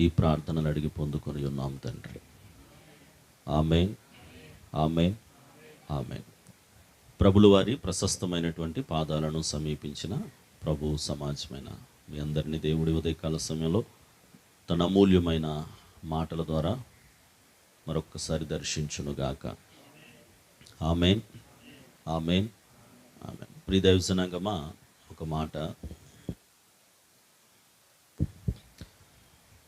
ఈ ప్రార్థనలు అడిగి పొందుకొని ఉన్నాం తండ్రి. ఆమె ఆమె ఆమె ప్రభులు వారి ప్రశస్తమైనటువంటి పాదాలను సమీపించిన ప్రభు సమాజమైన మీ అందరినీ దేవుడి ఉదయకాల సమయంలో తన అమూల్యమైన మాటల ద్వారా మరొక్కసారి దర్శించునుగాక. ఆమెన్. ఆమెన్. ఆమెన్. ప్రియదైవజనాంగమా ఒక మాట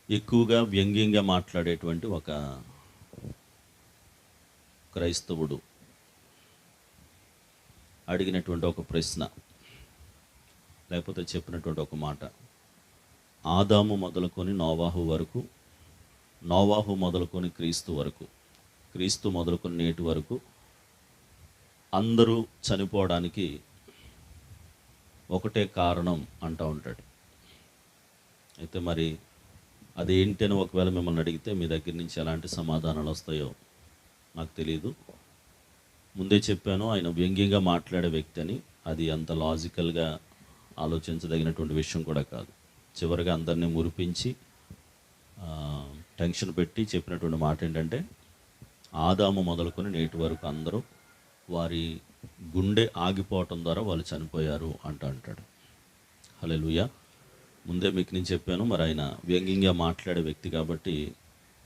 ఎక్కువగా వ్యంగ్యంగా మాట్లాడేటువంటి ఒక క్రైస్తవుడు అడిగినటువంటి ఒక ప్రశ్న లేకపోతే చెప్పినటువంటి ఒక మాట. ఆదాము మొదలుకొని నోవాహు వరకు నోవాహు మొదలుకొని క్రీస్తు వరకు క్రీస్తు మొదలుకొని నేటి వరకు అందరూ చనిపోవడానికి ఒకటే కారణం అంటూ ఉంటాడు. అయితే మరి అదేంటి అని ఒకవేళ మిమ్మల్ని అడిగితే మీ దగ్గర నుంచి ఎలాంటి సమాధానాలు వస్తాయో నాకు తెలియదు ముందే చెప్పాను ఆయన వ్యంగ్యంగా మాట్లాడే వ్యక్తి అని. అది అంత లాజికల్గా ఆలోచించదగినటువంటి విషయం కూడా కాదు. చివరిగా అందరినీ మురిపించి టెన్షన్ పెట్టి చెప్పినటువంటి మాట ఏంటంటే ఆదాము మొదలుకొని నేటి వరకు అందరూ వారి గుండె ఆగిపోవటం ద్వారా వాళ్ళు చనిపోయారు అంట అంటాడు. హల్లెలూయా. ముందే మీకు నేను చెప్పాను మరి ఆయన వ్యంగ్యంగా మాట్లాడే వ్యక్తి కాబట్టి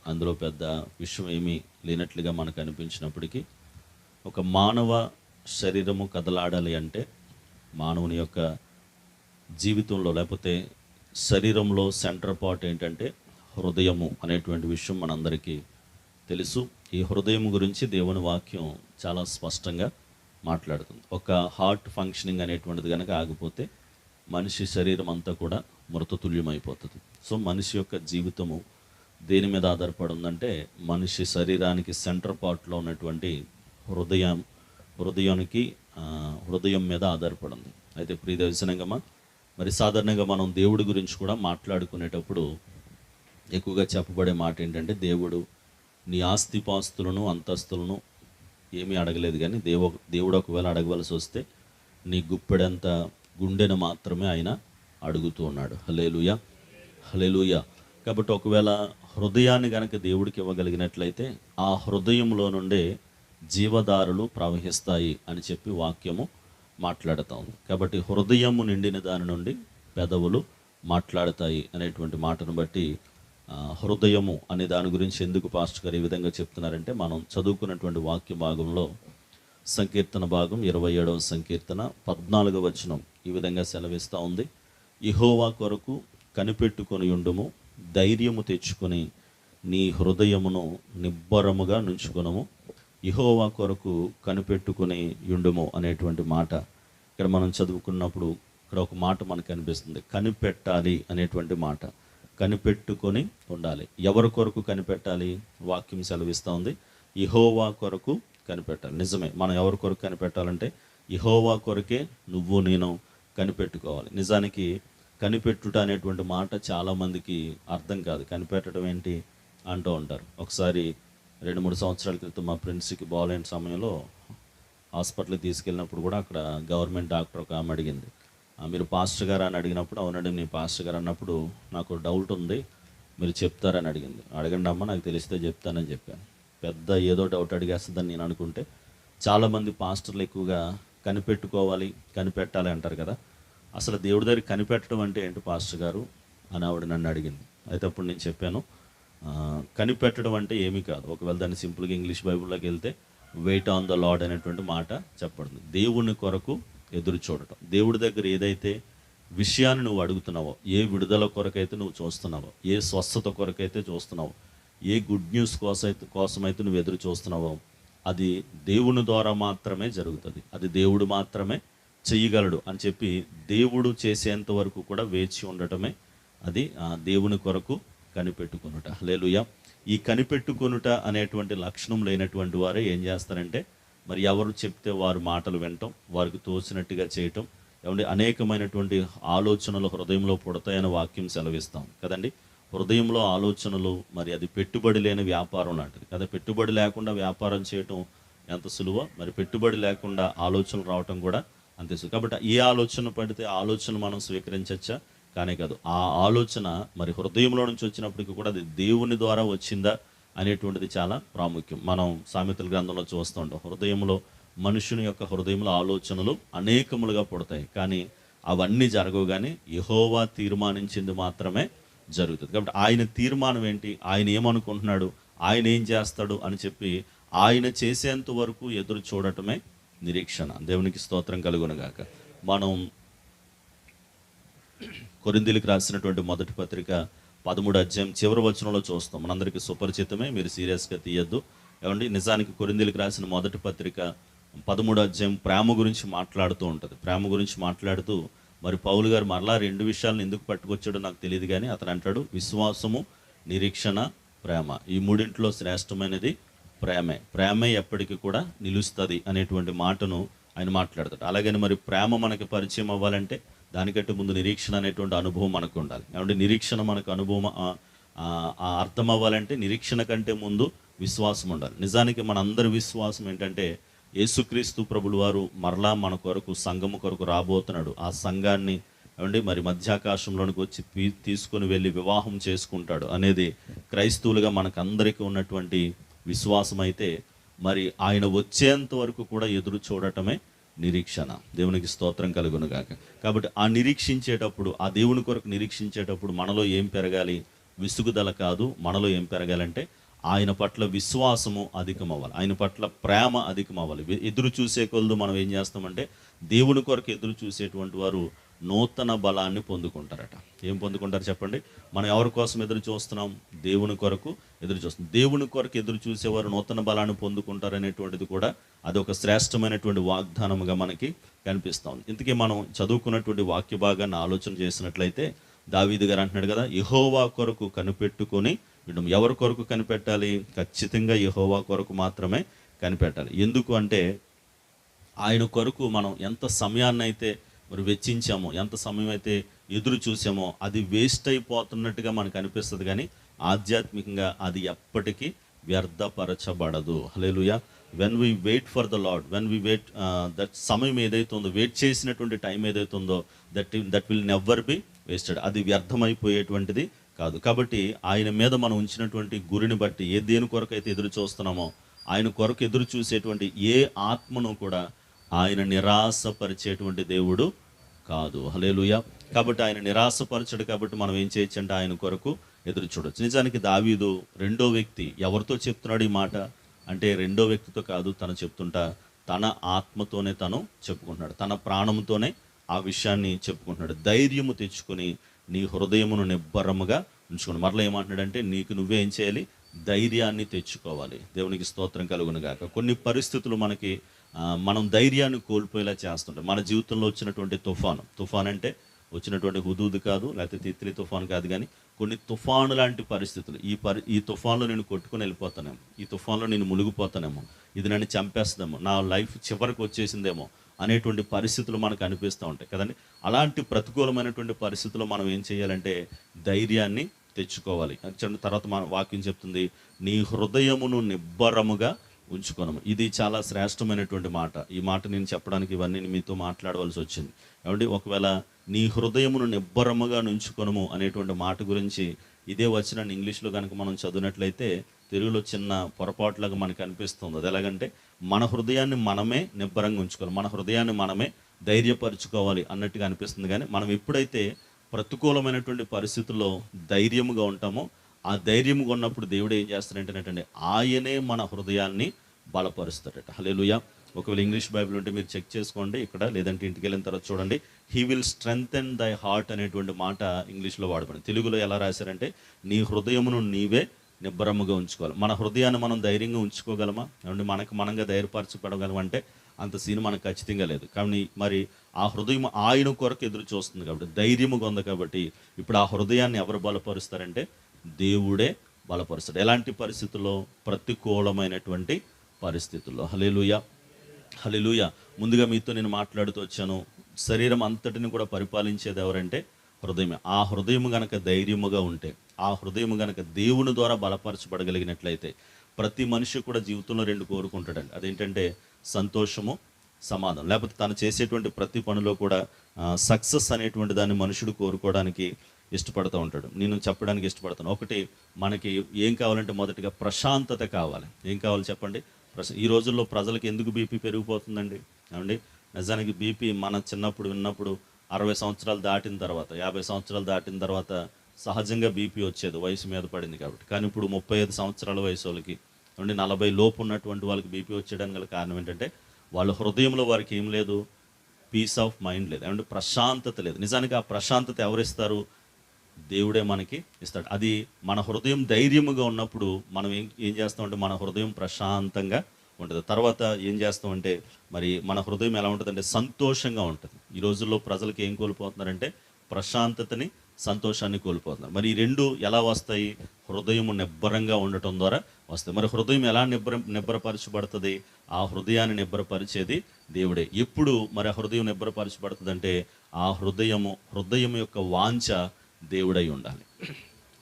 అందులో పెద్ద విషయం ఏమీ లేనట్లుగా మనకు అనిపించినప్పటికీ ఒక మానవ శరీరము కదలాడాలి అంటే మానవుని యొక్క జీవితంలో లేకపోతే శరీరంలో సెంటర్ పార్ట్ ఏంటంటే హృదయము అనేటువంటి విషయం మనందరికీ తెలుసు. ఈ హృదయం గురించి దేవుని వాక్యం చాలా స్పష్టంగా మాట్లాడుతుంది. ఒక హార్ట్ ఫంక్షనింగ్ అనేటువంటిది కనుక ఆగిపోతే మనిషి శరీరం అంతా కూడా మృతతుల్యమైపోతుంది. సో మనిషి యొక్క జీవితము దేని మీద ఆధారపడి ఉందంటే మనిషి శరీరానికి సెంటర్ పార్ట్లో ఉన్నటువంటి హృదయం హృదయానికి హృదయం మీద ఆధారపడి ఉంది అయితే ప్రియదర్శనంగా మరి సాధారణంగా మనం దేవుడి గురించి కూడా మాట్లాడుకునేటప్పుడు ఎక్కువగా చెప్పబడే మాట ఏంటంటే దేవుడు నీ ఆస్తిపాస్తులను అంతస్తులను ఏమీ అడగలేదు కానీ దేవు దేవుడు ఒకవేళ అడగవలసి వస్తే నీ గుప్పెడంత గుండెను మాత్రమే ఆయన అడుగుతూ ఉన్నాడు. హలేలుయ హలేలుయ కాబట్టి ఒకవేళ హృదయాన్ని గనక దేవుడికి ఇవ్వగలిగినట్లయితే ఆ హృదయంలో నుండే జీవదారులు ప్రవహిస్తాయి అని చెప్పి వాక్యము మాట్లాడతాం కాబట్టి హృదయము నిండిన దాని నుండి పెదవులు మాట్లాడతాయి అనేటువంటి మాటను బట్టి హృదయము అనే దాని గురించి ఎందుకు పాస్టర్ గారు ఈ విధంగా చెప్తున్నారంటే మనం చదువుకున్నటువంటి వాక్య భాగంలో సంకీర్తన భాగం ఇరవై ఏడవ సంకీర్తన పద్నాలుగవ వచనం ఈ విధంగా సెలవిస్తూ ఉంది. ఇహోవా కొరకు కనిపెట్టుకొని ఉండుము ధైర్యము తెచ్చుకొని నీ హృదయమును నిబ్బరముగా నుంచుకొనము. ఇహోవా కొరకు కనిపెట్టుకుని యుండుము అనేటువంటి మాట ఇక్కడ మనం చదువుకున్నప్పుడు ఇక్కడ ఒక మాట మనకు అనిపిస్తుంది. కనిపెట్టాలి అనేటువంటి మాట. కనిపెట్టుకొని ఉండాలి. ఎవరి కొరకు కనిపెట్టాలి? వాక్యం సెలవిస్తూ ఉంది. ఇహోవా కొరకు కనిపెట్టాలి. నిజమే మనం ఎవరి కొరకు కనిపెట్టాలంటే ఇహోవా కొరకే నువ్వు నేను కనిపెట్టుకోవాలి. నిజానికి కనిపెట్టుట అనేటువంటి మాట చాలామందికి అర్థం కాదు. కనిపెట్టడం ఏంటి అంటూ ఉంటారు. ఒకసారి రెండు మూడు సంవత్సరాల క్రితం మా ఫ్రెండ్స్కి బాగాలేని సమయంలో హాస్పిటల్కి తీసుకెళ్ళినప్పుడు కూడా అక్కడ గవర్నమెంట్ డాక్టర్ ఒక ఆమె అడిగింది. మీరు పాస్టర్ గారు అని అడిగినప్పుడు అవునండి నేను పాస్టర్ గారు అన్నప్పుడు నాకు డౌట్ ఉంది. మీరు చెప్తారని అడిగింది. అడగండి అమ్మ నాకు తెలిస్తే చెప్తానని చెప్పాను. పెద్ద ఏదో డౌట్ అడిగేస్తుందని నేను అనుకుంటే చాలామంది పాస్టర్లు ఎక్కువగా కనిపెట్టుకోవాలి కనిపెట్టాలి అంటారు కదా. అసలు దేవుడి దగ్గర కనిపెట్టడం అంటే ఏంటి పాస్టర్ గారు? అని ఆవిడ నన్ను అడిగింది. అయితే అప్పుడు నేను చెప్పాను కనిపెట్టడం అంటే ఏమీ కాదు. ఒకవేళ దాన్ని సింపుల్గా ఇంగ్లీష్ బైబుల్లోకి వెళ్తే వెయిట్ ఆన్ ద లాడ్ అనేటువంటి మాట చెప్పబడింది. దేవుని కొరకు ఎదురు చూడటం. దేవుడి దగ్గర ఏదైతే విషయాన్ని నువ్వు అడుగుతున్నావో ఏ విడుదల కొరకైతే నువ్వు చూస్తున్నావో ఏ స్వస్థత కొరకైతే చూస్తున్నావో ఏ గుడ్ న్యూస్ కోసైతే కోసమైతే నువ్వు ఎదురు చూస్తున్నావో అది దేవుని ద్వారా మాత్రమే జరుగుతుంది. అది దేవుడు మాత్రమే చేయగలడు అని చెప్పి దేవుడు చేసేంత వరకు కూడా వేచి ఉండటమే అది ఆ దేవుని కొరకు కనిపెట్టుకొనుట. లేలుయ ఈ కనిపెట్టుకొనుట అనేటువంటి లక్షణం లేనటువంటి వారే ఏం చేస్తారంటే మరి ఎవరు చెప్తే వారు మాటలు వినటం వారికి తోచినట్టుగా చేయటం ఏమంటే అనేకమైనటువంటి ఆలోచనలు హృదయంలో పుడతాయని వాక్యం సెలవిస్తాం కదండి. హృదయంలో ఆలోచనలు మరి అది పెట్టుబడి లేని వ్యాపారం లాంటిది. కదా పెట్టుబడి లేకుండా వ్యాపారం చేయటం ఎంత సులువో? మరి పెట్టుబడి లేకుండా ఆలోచనలు రావటం కూడా అంతే కాబట్టి ఏ ఆలోచన పడితే ఆలోచన మనం స్వీకరించవచ్చా కానే కాదు. ఆ ఆలోచన మరి హృదయంలో నుంచి వచ్చినప్పటికీ కూడా అది దేవుని ద్వారా వచ్చిందా అనేటువంటిది చాలా ప్రాముఖ్యం. మనం సామెతల గ్రంథంలో చూస్తూ ఉంటాం. హృదయంలో మనుషుని యొక్క హృదయంలో ఆలోచనలు అనేకములుగా పుడతాయి. కానీ అవన్నీ జరగవు కానీ యహోవా తీర్మానించింది మాత్రమే జరుగుతుంది. కాబట్టి ఆయన తీర్మానం ఏంటి? ఆయన ఏమనుకుంటున్నాడు? ఆయన ఏం చేస్తాడు? అని చెప్పి ఆయన చేసేంత వరకు ఎదురు చూడటమే నిరీక్షణ. దేవునికి స్తోత్రం కలుగునగాక మనం కొరిందీలకు రాసినటువంటి మొదటి పత్రిక పదమూడు అధ్యాయం చివరి వచనంలో చూస్తాం. మనందరికీ సుపరిచితమే మీరు సీరియస్గా తీయద్దు. ఏమండి నిజానికి కొరిందీలకు రాసిన మొదటి పత్రిక పదమూడు అధ్యాయం ప్రేమ గురించి మాట్లాడుతూ ఉంటుంది. ప్రేమ గురించి మాట్లాడుతూ మరి పౌలు గారు మరలా రెండు విషయాలను ఎందుకు పట్టుకొచ్చాడో నాకు తెలియదు కానీ అతను అంటాడు విశ్వాసము నిరీక్షణ ప్రేమ. ఈ మూడింట్లో శ్రేష్టమైనది ప్రేమే. ప్రేమే ఎప్పటికీ కూడా నిలుస్తుంది అనేటువంటి మాటను ఆయన మాట్లాడతాడు. అలాగని మరి ప్రేమ మనకి పరిచయం అవ్వాలంటే దానికంటే ముందు నిరీక్షణ అనేటువంటి అనుభవం మనకు ఉండాలి కాబట్టి నిరీక్షణ మనకు అనుభవం ఆ- అర్థం అవ్వాలంటే నిరీక్షణ కంటే ముందు విశ్వాసం ఉండాలి. నిజానికి మన అందరి విశ్వాసం ఏంటంటే యేసుక్రీస్తు ప్రభులు వారు మరలా మన కొరకు సంఘము కొరకు రాబోతున్నాడు. ఆ సంఘాన్ని ఏమండి మరి మధ్యాకాశంలోనికి వచ్చి తీసుకొని వెళ్ళి వివాహం చేసుకుంటాడు అనేది క్రైస్తవులుగా మనకందరికీ ఉన్నటువంటి విశ్వాసం అయితే మరి ఆయన వచ్చేంత వరకు కూడా ఎదురు చూడటమే నిరీక్షణ. దేవునికి స్తోత్రం కలుగునుగాక. కాబట్టి ఆ నిరీక్షించేటప్పుడు ఆ దేవుని కొరకు నిరీక్షించేటప్పుడు మనలో ఏం పెరగాలి? విసుగుదల కాదు. మనలో ఏం పెరగాలంటే ఆయన పట్ల విశ్వాసము అధికమవ్వాలి. ఆయన పట్ల ప్రేమ అధికం అవ్వాలి ఎదురు చూసే కొలదు మనం ఏం చేస్తామంటే దేవుని కొరకు ఎదురు చూసేటువంటి వారు నూతన బలాన్ని పొందుకుంటారట. ఏం పొందుకుంటారు చెప్పండి? మనం ఎవరి కోసం ఎదురు చూస్తున్నాం? దేవుని కొరకు ఎదురు చూస్తున్నాం. దేవుని కొరకు ఎదురు చూసేవారు నూతన బలాన్ని పొందుకుంటారు అనేటువంటిది కూడా అది ఒక శ్రేష్టమైనటువంటి వాగ్దానముగా మనకి కనిపిస్తాం ఇంతకీ మనం చదువుకున్నటువంటి వాక్య భాగాన్ని ఆలోచన చేసినట్లయితే దావీదు గారు అంటున్నాడు కదా యహోవా కొరకు కనిపెట్టుకొని వీడు ఎవరి కొరకు కనిపెట్టాలి? ఖచ్చితంగా యహోవా కొరకు మాత్రమే కనిపెట్టాలి. ఎందుకు అంటే ఆయన కొరకు మనం ఎంత సమయాన్ని అయితే మరి వెచ్చించామో ఎంత సమయం అయితే ఎదురు చూసామో అది వేస్ట్ అయిపోతున్నట్టుగా మనకు అనిపిస్తుంది కానీ ఆధ్యాత్మికంగా అది ఎప్పటికీ వ్యర్థపరచబడదు. Hallelujah when we wait for the lord when we wait that సమయం ఏదైతే ఉందో వెయిట్ చేసినటువంటి టైం ఏదైతే ఉందో that that will never be wasted అది వ్యర్థమైపోయేటువంటిది కాదు. కాబట్టి ఆయన మీద మనం ఉంచినటువంటి గురిని బట్టి ఏ దేని కొరకు అయితే ఎదురు చూస్తున్నామో ఆయన కొరకు ఎదురు చూసేటువంటి ఏ ఆత్మను కూడా ఆయన నిరాశపరిచేటువంటి దేవుడు కాదు. హలేలుయ కాబట్టి ఆయన నిరాశపరచడు కాబట్టి మనం ఏం చేయొచ్చు అంటే ఆయన కొరకు ఎదురు చూడొచ్చు. నిజానికి దావీదు రెండో వ్యక్తి. ఎవరితో చెప్తున్నాడు ఈ మాట? అంటే రెండో వ్యక్తితో కాదు తను చెప్తుంటా తన ఆత్మతోనే తను చెప్పుకుంటున్నాడు. తన ప్రాణంతోనే ఆ విషయాన్ని చెప్పుకుంటున్నాడు. ధైర్యము తెచ్చుకొని నీ హృదయమును నిబ్బరముగా ఉంచుకుని మరలా ఏమంటున్నాడంటే నీకు నువ్వే ఏం చేయాలి? ధైర్యాన్ని తెచ్చుకోవాలి. దేవునికి స్తోత్రం కలుగును గాక కొన్ని పరిస్థితులు మనకి మనం ధైర్యాన్ని కోల్పోయేలా చేస్తుంటాం. మన జీవితంలో వచ్చినటువంటి తుఫాను. తుఫాన్ అంటే వచ్చినటువంటి హుదూద్ కాదు లేకపోతే తిత్లీ తుఫాన్ కాదు కానీ కొన్ని తుఫాను లాంటి పరిస్థితులు. ఈ పరి ఈ తుఫాన్లో నేను కొట్టుకుని వెళ్ళిపోతానేమో. ఈ తుఫాన్లో నేను మునిగిపోతానేమో. ఇది నన్ను చంపేస్తుందేమో. నా లైఫ్ చివరికి వచ్చేసిందేమో అనేటువంటి పరిస్థితులు మనకు అనిపిస్తూ ఉంటాయి. కదండి? అలాంటి ప్రతికూలమైనటువంటి పరిస్థితుల్లో మనం ఏం చేయాలంటే ధైర్యాన్ని తెచ్చుకోవాలి. తర్వాత మన వాక్యం చెప్తుంది నీ హృదయమును నిబ్బరముగా ఉంచుకోను ఇది చాలా శ్రేష్టమైనటువంటి మాట. ఈ మాట నేను చెప్పడానికి ఇవన్నీ మీతో మాట్లాడవలసి వచ్చింది. కాబట్టి ఒకవేళ నీ హృదయమును నిబ్బరముగా నుంచుకొనము అనేటువంటి మాట గురించి ఇదే వచ్చిన ఇంగ్లీష్లో కనుక మనం చదివినట్లయితే తెలుగులో చిన్న పొరపాటులాగా మనకు అనిపిస్తుంది. అది ఎలాగంటే మన హృదయాన్ని మనమే నిబ్బరంగా ఉంచుకోవాలి. మన హృదయాన్ని మనమే ధైర్యపరచుకోవాలి అన్నట్టుగా అనిపిస్తుంది. కానీ మనం ఎప్పుడైతే ప్రతికూలమైనటువంటి పరిస్థితుల్లో ధైర్యముగా ఉంటామో ఆ ధైర్యముగా ఉన్నప్పుడు దేవుడు ఏం చేస్తాడంటే ఆయనే మన హృదయాన్ని బలపరుస్తాడట. హలేలుయ ఒకవేళ ఇంగ్లీష్ బైబిల్ ఉంటే మీరు చెక్ చేసుకోండి ఇక్కడ లేదంటే ఇంటికి వెళ్ళిన తర్వాత చూడండి. He will strengthen thy heart అనేటువంటి మాట ఇంగ్లీష్లో వాడబడింది తెలుగులో ఎలా రాశారంటే నీ హృదయమును నీవే నిబ్బరముగా ఉంచుకోవాలి. మన హృదయాన్ని మనం ధైర్యంగా ఉంచుకోగలమా? అంటే మనకు మనంగా ధైర్యపరచబడగలం అంటే అంత సీన్ మనకు ఖచ్చితంగా లేదు. కానీ మరి ఆ హృదయం ఆయన కొరకు ఎదురు చూస్తుంది కాబట్టి ధైర్యముగా ఉంది కాబట్టి ఇప్పుడు ఆ హృదయాన్ని ఎవరు బలపరుస్తారంటే దేవుడే బలపరుస్తాడు. ఎలాంటి పరిస్థితుల్లో? ప్రతికూలమైనటువంటి పరిస్థితుల్లో. హలేలుయ హలేలుయ ముందుగా మీతో నేను మాట్లాడుతూ వచ్చాను. శరీరం అంతటిని కూడా పరిపాలించేది ఎవరంటే హృదయమే. ఆ హృదయం గనక ధైర్యముగా ఉంటే ఆ హృదయం గనక దేవుని ద్వారా బలపరచబడగలిగినట్లయితే ప్రతి మనిషి కూడా జీవితంలో రెండు కోరుకుంటాడండి. అదేంటంటే సంతోషము సమాధానం. లేకపోతే తను చేసేటువంటి ప్రతి పనిలో కూడా సక్సెస్ అనేటువంటి దాన్ని మనుషుడు కోరుకోవడానికి ఇష్టపడుతూ ఉంటాడు. నేను చెప్పడానికి ఇష్టపడతాను. ఒకటి మనకి ఏం కావాలంటే మొదటిగా ప్రశాంతత కావాలి. ఏం కావాలి చెప్పండి? ఈ రోజుల్లో ప్రజలకు ఎందుకు బీపీ పెరిగిపోతుందండి? ఏమండి? నిజానికి బీపీ మన చిన్నప్పుడు విన్నప్పుడు అరవై సంవత్సరాలు దాటిన తర్వాత యాభై సంవత్సరాలు దాటిన తర్వాత సహజంగా బీపీ వచ్చేది వయసు మీద పడింది కాబట్టి. కానీ ఇప్పుడు ముప్పై ఐదు సంవత్సరాల వయసు వాళ్ళకి నుండి నలభై లోపు ఉన్నటువంటి వాళ్ళకి బీపీ వచ్చేయడానికి గల కారణం ఏంటంటే వాళ్ళ హృదయంలో వారికి ఏం లేదు? పీస్ ఆఫ్ మైండ్ లేదు. అంటే ప్రశాంతత లేదు. నిజానికి ఆ ప్రశాంతత ఎవరిస్తారు? దేవుడే మనకి ఇస్తాడు. అది మన హృదయం ధైర్యముగా ఉన్నప్పుడు మనం ఏం ఏం చేస్తామంటే మన హృదయం ప్రశాంతంగా ఉంటుంది. తర్వాత ఏం చేస్తామంటే మరి మన హృదయం ఎలా ఉంటుందంటే సంతోషంగా ఉంటుంది. ఈ రోజుల్లో ప్రజలకు ఏం కోల్పోతున్నారంటే ప్రశాంతతని సంతోషాన్ని కోల్పోతున్నారు. మరి ఈ రెండు ఎలా వస్తాయి? హృదయం నిబ్బరంగా ఉండటం ద్వారా వస్తాయి. మరి హృదయం ఎలా నిబ్బర నిబ్బరపరచబడుతుంది? ఆ హృదయాన్ని నిబ్బరపరిచేది దేవుడే. ఎప్పుడు మరి ఆ హృదయం నిబ్బరపరచబడుతుందంటే ఆ హృదయము హృదయం యొక్క వాంఛ దేవుడై ఉండాలి.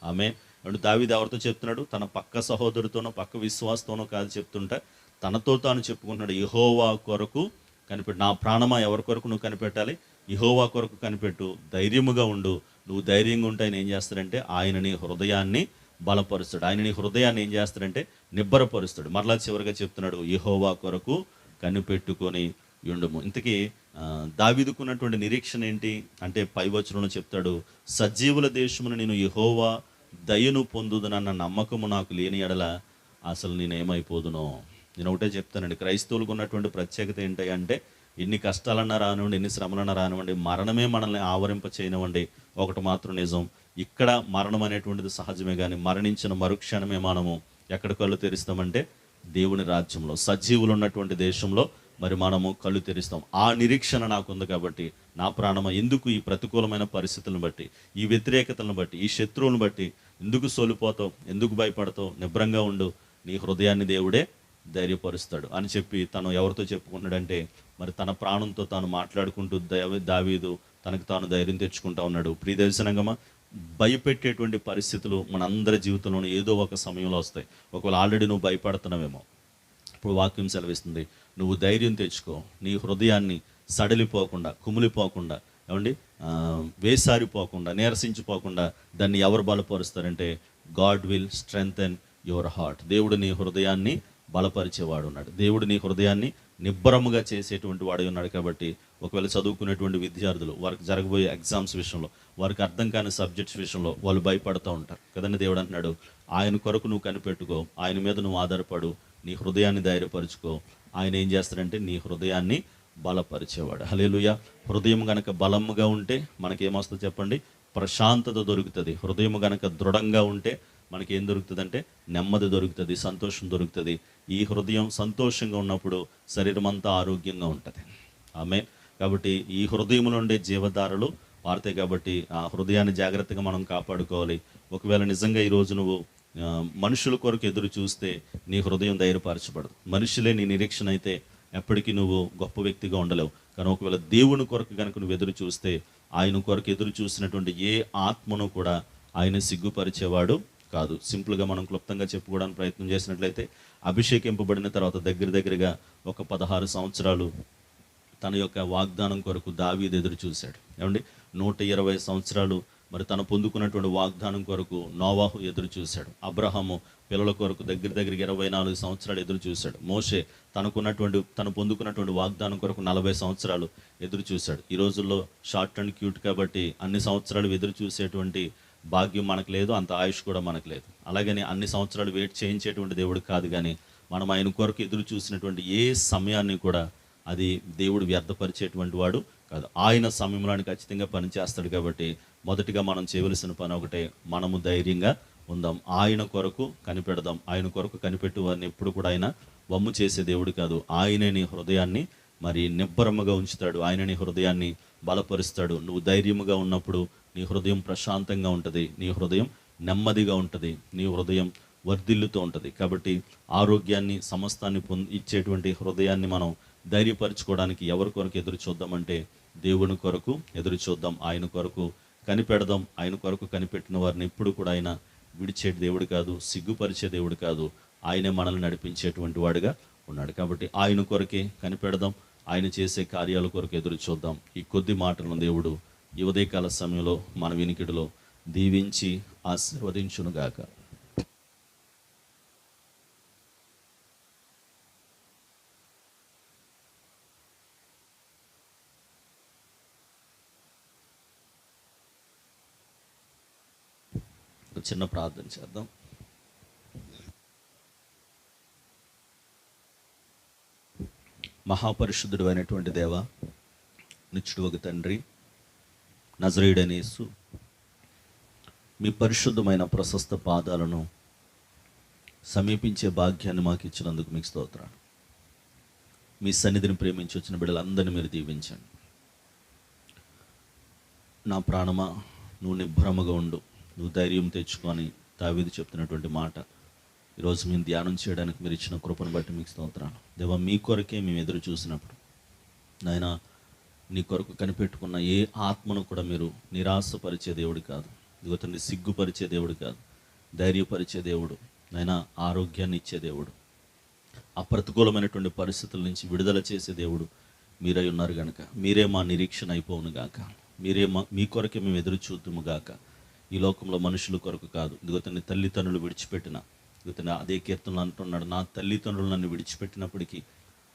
ఆమె అంటే దావిది ఎవరితో చెప్తున్నాడు? తన పక్క సహోదరుతోనో పక్క విశ్వాసతోనో కాదు చెప్తుంటే తనతో తాను చెప్పుకుంటున్నాడు ఇహోవా కొరకు కనిపెట్టు నా ప్రాణమా ఎవరి కొరకు నువ్వు కనిపెట్టాలి? ఇహోవా కొరకు కనిపెట్టు ధైర్యముగా ఉండు. నువ్వు ధైర్యంగా ఉంటే ఆయన ఏం చేస్తాడంటే ఆయన నీ హృదయాన్ని బలపరుస్తాడు. ఆయన నీ హృదయాన్ని ఏం చేస్తాడంటే నిబ్బరపరుస్తాడు. మరలా చివరిగా చెప్తున్నాడు ఇహోవా కొరకు కనిపెట్టుకొని ఉండుము. ఇంతకీ దావిదుకున్నటువంటి నిరీక్షణ ఏంటి? అంటే పైవచనంలో చెప్తాడు సజీవుల దేశమును నేను యహోవా దయను పొందుదనన్న నమ్మకము నాకు లేని ఎడల అసలు నేను ఏమైపోదునో నేను ఒకటే చెప్తానండి క్రైస్తవులకు ఉన్నటువంటి ప్రత్యేకత ఏంటి అంటే ఎన్ని కష్టాలన్నా రానివ్వండి ఎన్ని శ్రమలన్నా రానివ్వండి మరణమే మనల్ని ఆవరింప చేయనివ్వండి ఒకటి మాత్రం నిజం ఇక్కడ మరణం అనేటువంటిది సహజమే కానీ మరణించిన మరుక్షణమే మనము ఎక్కడ కళ్ళు తెరుస్తామంటే దేవుని రాజ్యంలో సజీవులు ఉన్నటువంటి దేశంలో మరి మనము కళ్ళు తెరుస్తాం. ఆ నిరీక్షణ నాకు ఉంది కాబట్టి నా ప్రాణమ ఎందుకు ఈ ప్రతికూలమైన పరిస్థితులను బట్టి ఈ వ్యతిరేకతలను బట్టి ఈ శత్రువులను బట్టి ఎందుకు సోలిపోతావు ఎందుకు భయపడతావు నిబ్రంగా ఉండు నీ హృదయాన్ని దేవుడే ధైర్యపరుస్తాడు అని చెప్పి తను ఎవరితో చెప్పుకున్నాడంటే మరి తన ప్రాణంతో తాను మాట్లాడుకుంటూ దావీదు తనకు తాను ధైర్యం తెచ్చుకుంటా ఉన్నాడు. ప్రియదర్శనంగమా భయపెట్టేటువంటి పరిస్థితులు మన అందరి జీవితంలోనూ ఏదో ఒక సమయంలో వస్తాయి. ఒకవేళ ఆల్రెడీ నువ్వు భయపడుతున్నావేమో. ఇప్పుడు వాక్యం సెలవిస్తుంది. నువ్వు ధైర్యం తెచ్చుకో. నీ హృదయాన్ని సడలిపోకుండా కుమిలిపోకుండా ఏమండి? వేసారిపోకుండా నీరసించిపోకుండా దాన్ని ఎవరు బలపరుస్తారంటే God will strengthen your heart. దేవుడు నీ హృదయాన్ని బలపరిచేవాడు ఉన్నాడు. దేవుడు నీ హృదయాన్ని నిబ్బరముగా చేసేటువంటి వాడు ఉన్నాడు కాబట్టి ఒకవేళ చదువుకునేటువంటి విద్యార్థులు వారికి జరగబోయే ఎగ్జామ్స్ విషయంలో వారికి అర్థం కాని సబ్జెక్ట్స్ విషయంలో వాళ్ళు భయపడుతూ ఉంటారు. కదండి దేవుడు అంటున్నాడు? ఆయన కొరకు నువ్వు కనిపెట్టుకో ఆయన మీద నువ్వు ఆధారపడు నీ హృదయాన్ని ధైర్యపరుచుకో ఆయన ఏం చేస్తాడంటే నీ హృదయాన్ని బలపరిచేవాడు. హలేలుయ హృదయం గనక బలముగా ఉంటే మనకేమొస్తుంది చెప్పండి? ప్రశాంతత దొరుకుతుంది. హృదయం గనక దృఢంగా ఉంటే మనకి ఏం దొరుకుతుందంటే నెమ్మది దొరుకుతుంది సంతోషం దొరుకుతుంది. ఈ హృదయం సంతోషంగా ఉన్నప్పుడు శరీరం అంతా ఆరోగ్యంగా ఉంటుంది. ఆమె కాబట్టి ఈ హృదయంలో ఉండే జీవధారలు వాడతాయి కాబట్టి ఆ హృదయాన్ని జాగ్రత్తగా మనం కాపాడుకోవాలి. ఒకవేళ నిజంగా ఈరోజు నువ్వు మనుషుల కొరకు ఎదురు చూస్తే నీ హృదయం ధైర్యపరచబడదు. మనుషులే నీ నిరీక్షణ అయితే ఎప్పటికీ నువ్వు గొప్ప వ్యక్తిగా ఉండలేవు. కానీ ఒకవేళ దేవుని కొరకు కనుక నువ్వు ఎదురు చూస్తే ఆయన కొరకు ఎదురు చూసినటువంటి ఏ ఆత్మను కూడా ఆయన సిగ్గుపరిచేవాడు కాదు. సింపుల్గా మనం క్లుప్తంగా చెప్పుకోవడానికి ప్రయత్నం చేసినట్లయితే అభిషేకింపబడిన తర్వాత దగ్గర దగ్గరగా ఒక పదహారు సంవత్సరాలు తన యొక్క వాగ్దానం కొరకు దావీది ఎదురు చూశాడు. ఏమండి? నూట ఇరవై సంవత్సరాలు మరి తను పొందుకున్నటువంటి వాగ్దానం కొరకు నోవాహు ఎదురు చూశాడు. అబ్రహాము పిల్లల కొరకు దగ్గర దగ్గరికి ఇరవై నాలుగు సంవత్సరాలు ఎదురు చూశాడు. మోషే తనకున్నటువంటి తను పొందుకున్నటువంటి వాగ్దానం కొరకు నలభై సంవత్సరాలు ఎదురు చూశాడు. ఈ రోజుల్లో షార్ట్ అండ్ క్యూట్ కాబట్టి అన్ని సంవత్సరాలు ఎదురు చూసేటువంటి భాగ్యం మనకు లేదు అంత ఆయుష్ కూడా మనకు లేదు. అలాగని అన్ని సంవత్సరాలు వెయిట్ చేయించేటువంటి దేవుడు కాదు కానీ మనం ఆయన కొరకు ఎదురు చూసినటువంటి ఏ సమయాన్ని కూడా అది దేవుడు వ్యర్థపరిచేటువంటి వాడు కాదు. ఆయన సమయంలోని ఖచ్చితంగా పనిచేస్తాడు కాబట్టి మొదటిగా మనం చేయవలసిన పని ఒకటే మనము ధైర్యంగా ఉందాం. ఆయన కొరకు కనిపెడదాం. ఆయన కొరకు కనిపెట్టు వారిని ఎప్పుడు కూడా ఆయన వమ్ము చేసే దేవుడు కాదు. ఆయనే నీ హృదయాన్ని మరి నిబ్బరముగా ఉంచుతాడు. ఆయన నీ హృదయాన్ని బలపరుస్తాడు. నువ్వు ధైర్యముగా ఉన్నప్పుడు నీ హృదయం ప్రశాంతంగా ఉంటుంది. నీ హృదయం నెమ్మదిగా ఉంటుంది. నీ హృదయం వర్ధిల్లుతూ ఉంటుంది. కాబట్టి ఆరోగ్యాన్ని సమస్తాన్ని పొంది ఇచ్చేటువంటి హృదయాన్ని మనం ధైర్యపరచుకోవడానికి ఎవరి కొరకు ఎదురు చూద్దామంటే దేవుని కొరకు ఎదురు చూద్దాం. ఆయన కొరకు కనిపెడదాం. ఆయన కొరకు కనిపెట్టిన వారిని ఎప్పుడు కూడా ఆయన విడిచే దేవుడు కాదు సిగ్గుపరిచే దేవుడు కాదు. ఆయనే మనల్ని నడిపించేటువంటి వాడుగా ఉన్నాడు. కాబట్టి ఆయన కొరకే కనిపెడదాం. ఆయన చేసే కార్యాల కొరకు ఎదురు చూద్దాం. ఈ కొద్ది మాటలను దేవుడు ఈ ఉదయకాల సమయంలో మన వినికిడిలో దీవించి ఆశీర్వదించునుగాక. ఒక చిన్న ప్రార్థన చేద్దాం. మహాపరిశుద్ధుడు అయినటువంటి దేవ నిత్యుడు ఒక తండ్రి నజరేయుడనేసు మీ పరిశుద్ధమైన ప్రశస్త పాదాలను సమీపించే భాగ్యాన్ని మాకు ఇచ్చినందుకు మీకు స్తోత్రాలు. మీ సన్నిధిని ప్రేమించి వచ్చిన బిడ్డలందరినీ మీరు దీవించండి. నా ప్రాణమా నువ్వు నిబ్బరముగా ఉండు. నువ్వు ధైర్యం తెచ్చుకొని తావీది చెప్తున్నటువంటి మాట. ఈరోజు మేము ధ్యానం చేయడానికి మీరు ఇచ్చిన కృపను బట్టి మీకు స్తోత్రాలు. దేవ మీ కొరకే మేము ఎదురు చూసినప్పుడు నాయన నీ కొరకు కనిపెట్టుకున్న ఏ ఆత్మను కూడా మీరు నిరాశపరిచే దేవుడు కాదు. యువతని సిగ్గుపరిచే దేవుడు కాదు. ధైర్యపరిచే దేవుడు నాయన ఆరోగ్యాన్ని ఇచ్చే దేవుడు అప్రతికూలమైనటువంటి పరిస్థితుల నుంచి విడుదల చేసే దేవుడు మీరై ఉన్నారు కనుక మీరే మా నిరీక్షణ అయిపోవును గాక. మీరే మా మీ కొరకే మేము ఎదురు చూద్దుము గాక. ఈ లోకంలో మనుషుల కొరకు కాదు. ఇదిగో తన తల్లిదండ్రులు విడిచిపెట్టిన. ఇదిగో అదే కీర్తనలు అంటున్నాడు నా తల్లిదండ్రులు నన్ను విడిచిపెట్టినప్పటికీ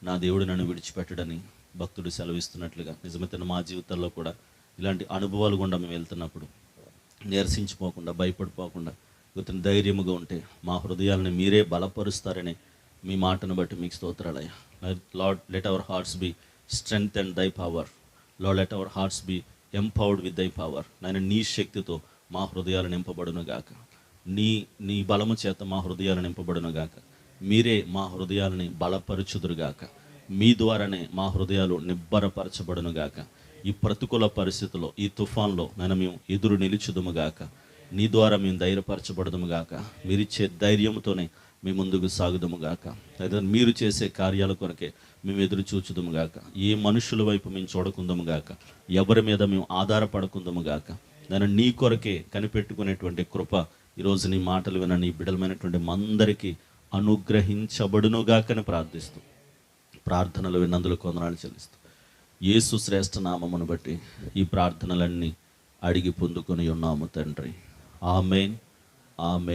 నా దేవుడు నన్ను విడిచిపెట్టడని భక్తుడు సెలవిస్తున్నట్లుగా. నిజమైతే మా జీవితాల్లో కూడా ఇలాంటి అనుభవాలు గుండా మేము వెళ్తున్నప్పుడు నిరసించిపోకుండా భయపడిపోకుండా ఇతను ధైర్యముగా ఉంటే మా హృదయాలను మీరే బలపరుస్తారని మీ మాటను బట్టి మీకు స్తోత్రాలయ్యా. Lord let our hearts be strength and thy power lord let our hearts be empowered with thy power నాయన నీ శక్తితో మా హృదయాలు నింపబడును గాక. నీ నీ బలము చేత మా హృదయాలు నింపబడును గాక. మీరే మా హృదయాలని బలపరచుదురుగాక మీ ద్వారానే మా హృదయాలు నిబ్బరపరచబడును గాక. ఈ ప్రతికూల పరిస్థితుల్లో ఈ తుఫాన్లో నేను మేము ఎదురు నిలుచుదము గాక. నీ ద్వారా మేము ధైర్యపరచబడదుము గాక. మీరిచ్చే ధైర్యంతోనే మీ ముందుకు సాగుదము గాక. అయితే మీరు చేసే కార్యాల కొరకే మేము ఎదురు చూచుదము గాక. ఏ మనుషుల వైపు మేము చూడకుందము గాక. ఎవరి మీద మేము ఆధారపడకుందము నేను నీ కొరకే కనిపెట్టుకునేటువంటి కృప ఈరోజు నీ మాటలు విన నీ బిడలమైనటువంటి మందరికి అనుగ్రహించబడునుగాకని ప్రార్థిస్తూ ప్రార్థనలు విన్నందులు కొందనాలు చెల్లిస్తూ. యేసు శ్రేష్ఠ నామమును బట్టి ఈ ప్రార్థనలన్నీ అడిగి పొందుకొని ఉన్నాము తండ్రి. ఆమెన్. ఆమెన్.